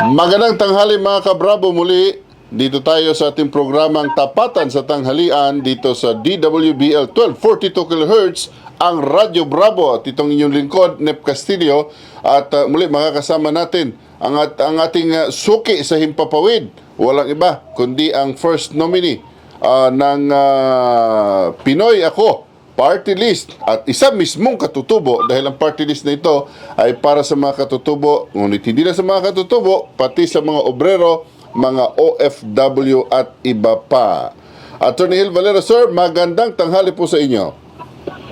Magandang tanghali mga kabrabo muli. Dito tayo sa ating programang Tapatan sa Tanghalian dito sa DWBL 1242 kHz ang Radyo Bravo at itong inyong lingkod Nep Castillo at uh, muli makakasama natin ang, at, ang ating uh, suki sa Himpapawid walang iba kundi ang first nominee uh, ng uh, Pinoy Ako party list at isa mismong katutubo dahil ang party list na ito ay para sa mga katutubo ngunit hindi na sa mga katutubo pati sa mga obrero mga OFW at iba pa Attorney Hill Valero sir magandang tanghali po sa inyo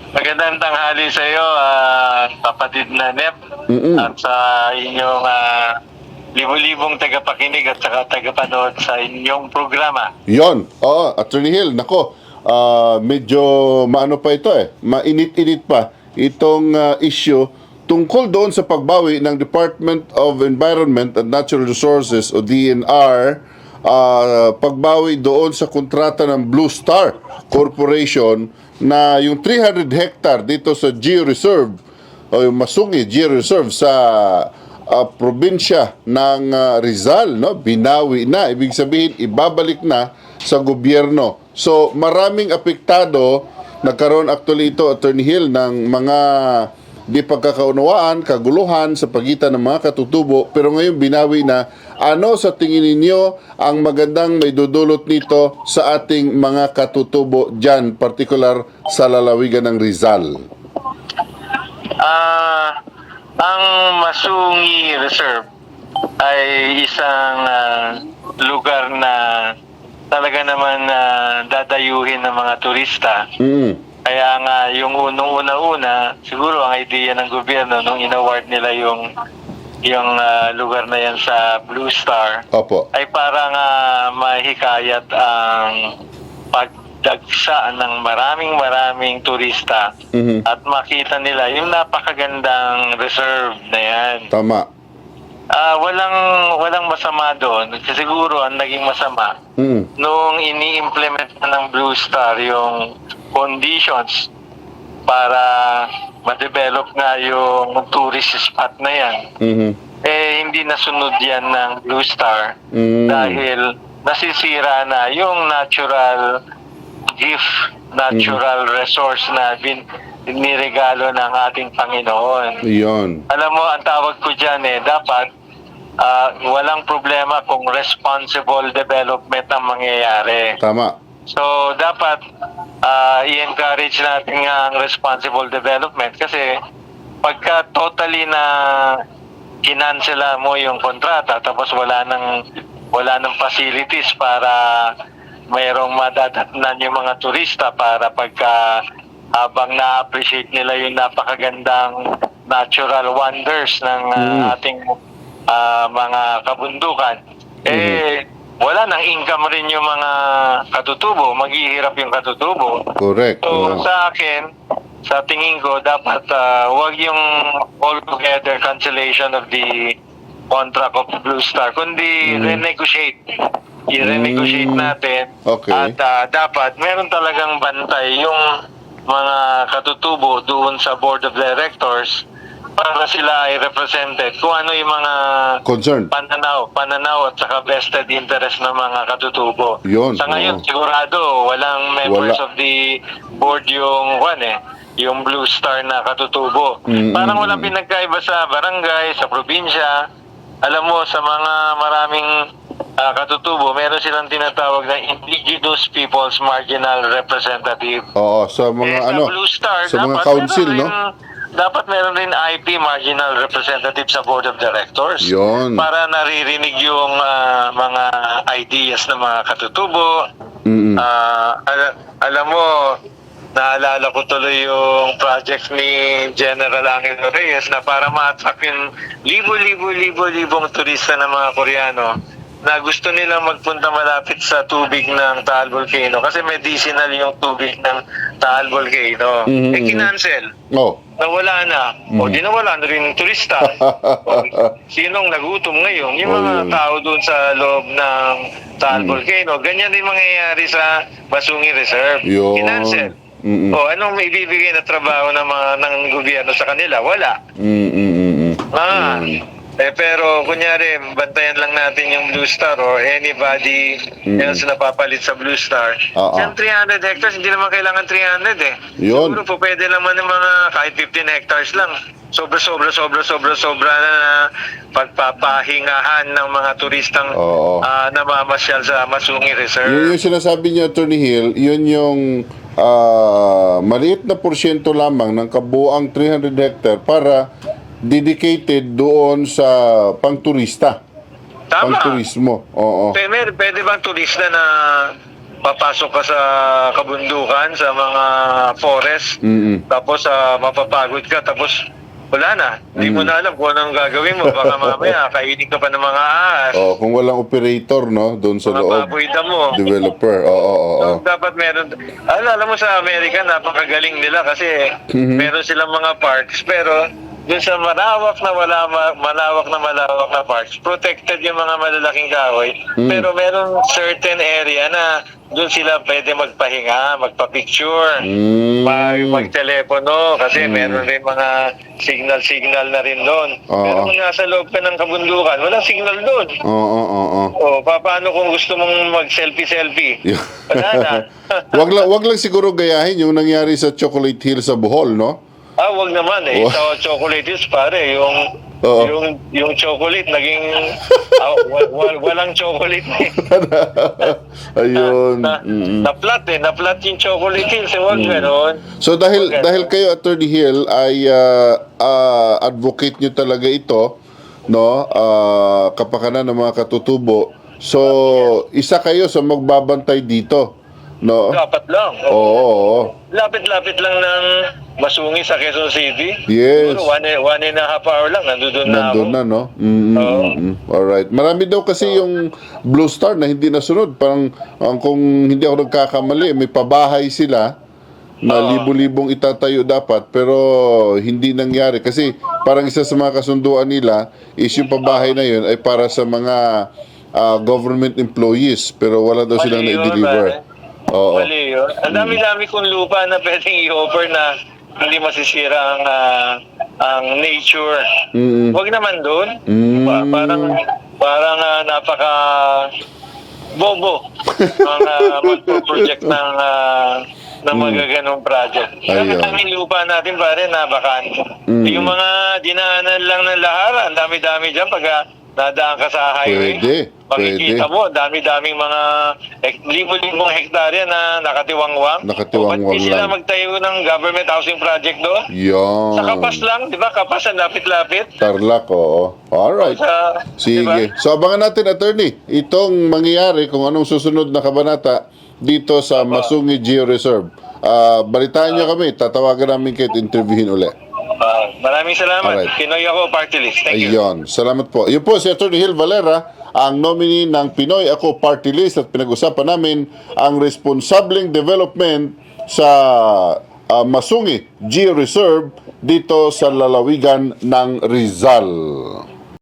Magandang tanghali sa iyo, ah, kapatid na Nep, Mm-mm. at sa inyong ah, libo-libong tagapakinig at saka tagapanood sa inyong programa. yon oo Attorney Hill nako ah, medyo maano pa ito eh. Mainit-init pa itong ah, issue tungkol doon sa pagbawi ng Department of Environment and Natural Resources o DNR ah, pagbawi doon sa kontrata ng Blue Star Corporation na yung 300 hectare dito sa Geo Reserve o yung Masungi Geo Reserve sa ah, probinsya ng ah, Rizal no? Binawi na. Ibig sabihin ibabalik na sa gobyerno so maraming apektado nagkaroon actually ito Attorney Hill ng mga di pagkakaunawaan, kaguluhan sa pagitan ng mga katutubo pero ngayon binawi na ano sa tingin ninyo ang magandang may dudulot nito sa ating mga katutubo dyan, particular sa lalawigan ng Rizal. Ah, ang Masungi Reserve ay isang ah, lugar na talaga naman na dadayuhin ng mga turista. Mm. Kaya nga, yung unang una-una, siguro ang idea ng gobyerno nung in-award nila yung yung ah, lugar na yan sa Blue Star Opo. ay parang ah, mahikayat ang pagdagsa ng maraming maraming turista Mhm. at makita nila yung napakagandang reserve na yan. Tama. Ah, walang walang masama doon. Siguro ang naging masama Mm. nung ini-implement na ng Blue Star yung conditions para ma-develop nga yung tourist spot na yan, Mhm. eh hindi nasunod yan ng Blue Star Mm. dahil nasisira na yung natural gift, natural resource na bin, niregalo ng ating Panginoon. Iyon. Alam mo, ang tawag ko dyan eh, dapat ah, walang problema kung responsible development ang mangyayari. Tama. So, dapat ah, i-encourage natin ang responsible development kasi pagka totally na kinansela mo yung kontrata tapos wala nang wala nang facilities para mayroong madadatnan yung mga turista para pagka habang na-appreciate nila yung napakagandang natural wonders ng Mm. ating ah, mga kabundukan eh wala nang income rin yung mga katutubo maghihirap yung katutubo Correct. So Oo. sa akin, sa tingin ko, dapat ah, wag yung all-together cancellation of the contract of Blue Star, kundi Mhm. renegotiate. I-renegotiate Mm. natin. Okay. At ah, dapat, meron talagang bantay yung mga katutubo doon sa Board of Directors para sila ay represented kung ano yung mga Concern. pananaw, pananaw at saka vested interest ng mga katutubo. Yun, Sa ngayon, oo. sigurado, walang members Wala. of the board yung, kwan eh, yung Blue Star na katutubo. Mm, Parang mm, walang mm. pinagkaiba sa barangay, sa probinsya. Alam mo, sa mga maraming ah, katutubo, meron silang tinatawag na Indigenous People's Marginal Representative. Oo, sa mga Eh, ano, sa Blue Star, sa mga council, no? Dapat meron rin IP marginal representative sa board of directors. Yun. Para naririnig yung ah, mga ideas ng mga katutubo. Mm-mm. Ah, al- alam mo, naalala ko tuloy yung project ni General Angelo Reyes na para ma-attract yung libo-libo-libo-libong turista ng mga Koreano na gusto nilang magpunta malapit sa tubig ng Taal Volcano kasi medicinal yung tubig ng Taal Volcano. Mhm. Eh, kinancel. Oh. Nawala na. O, Mhm. di nawala na rin yung turista. o, sinong nagutom ngayon? Yung Oh, mga yun. tao doon sa loob ng Taal Mhm. Volcano. Ganyan din mangyayari sa Basungi Reserve. Yun. Kinancel. Mm-mm. O, anong may ibibigay na trabaho ng, mga, ng gobyerno sa kanila? Wala. Mm-mm-mm. Ah, Mm. Eh pero kunyari, bantayan lang natin yung Blue Star or anybody else na papalit sa Blue Star. Oo. Yan 300 hectares, hindi naman kailangan 300 eh. Yun. Siguro po pwede naman ng mga kahit 15 hectares lang. Sobra, sobra, sobra, sobra, sobra na na pagpapahingahan ng mga turistang Oo. ah, namamasyal sa Masungi Yun Reserve. yung sinasabi niya, Attorney Hill, yun yung ah, maliit na porsyento lamang ng kabuang 300 hectare para dedicated doon sa pangturista. Tama. Pangturismo. Oo. Pwede, pwede bang turista na papasok ka sa kabundukan, sa mga forest, Mm-mm. tapos ah, mapapagod ka, tapos wala na. Hindi mo na alam kung anong gagawin mo. Baka mamaya, kainin ka pa ng mga ahas, Oh, kung walang operator no doon sa mga loob. baboy mo. Developer. Oo, oo, oo. So, dapat meron, alam, alam mo sa Amerika, napakagaling nila kasi Mhm. meron silang mga parks, pero dun sa malawak na wala, malawak na malawak na parks, protected yung mga malalaking kahoy, Mm. pero meron certain area na dun sila pwede magpahinga, magpa-picture, Mm. mag, magtelepono, kasi meron rin mga signal-signal na rin doon. Oo. Pero kung nasa loob ka ng kabundukan, walang signal doon. Oo, oo, oo. O, pa- paano kung gusto mong mag-selfie-selfie? Wala na. wag lang wag lang siguro gayahin yung nangyari sa Chocolate Hill sa Bohol, no? Ah, wag naman eh. Oh. Sa chocolate is pare, yung Oo. yung yung chocolate naging ah, wa- wa- walang chocolate eh. Ayun. Na, Mm. na flat eh, na flat yung chocolate hills, eh, wag ganon. So dahil Okay. dahil kayo Attorney Hill ay ah, ah, advocate nyo talaga ito, no? Ah, kapakanan ng mga katutubo. So isa kayo sa magbabantay dito, no? Dapat lang. Oo. oo. Lapit-lapit lang ng masungi sa Quezon City. Yes. Siguro one, one and a half hour lang, nandun na ako. Nandun na, no? Mm, mm, Oo. mm, mm. Alright. Marami daw kasi yung Blue Star na hindi nasunod. Parang ang kung hindi ako nagkakamali, may pabahay sila na Oo. libo-libong itatayo dapat pero hindi nangyari kasi parang isa sa mga kasunduan nila is yung pabahay na yun ay para sa mga ah, government employees pero wala daw silang yun, na-deliver. pare. Oo. Mali yun. Ang dami-dami kong lupa na pwedeng i-offer na hindi masisira ang ah, ang nature. Mm. Huwag naman doon. Mm. Pa- parang parang ah, napaka bobo ang uh, magpo-project ng ah, ng magaganong project. Ang daming lupa natin pare na bakante. Mm. Yung mga dinaanan lang ng lahara, ang dami-dami dyan pag ah, nadaan ka sa highway. Pwede, Makikita pwede. mo, dami-daming mga hek- libo-libong hektarya na nakatiwangwang. Nakatiwangwang O, ba't di sila lang. magtayo ng government housing project doon? Yan. Sa kapas lang, di ba? Kapas ang lapit-lapit. Tarlac, oo. Alright. Sa, Sige. di ba? So abangan natin, attorney, itong mangyayari kung anong susunod na kabanata dito sa Masungi Geo Reserve. Ah, balitaan niyo kami, tatawagan namin kayo at interviewin uli. Maraming salamat. Alright. Pinoy ako, party list. Thank you. Ayun. Salamat po. Yun po si Attorney Hill Valera, ang nominee ng Pinoy Ako Party List at pinag-usapan namin ang responsableng development sa ah, Masungi Geo Reserve dito sa lalawigan ng Rizal.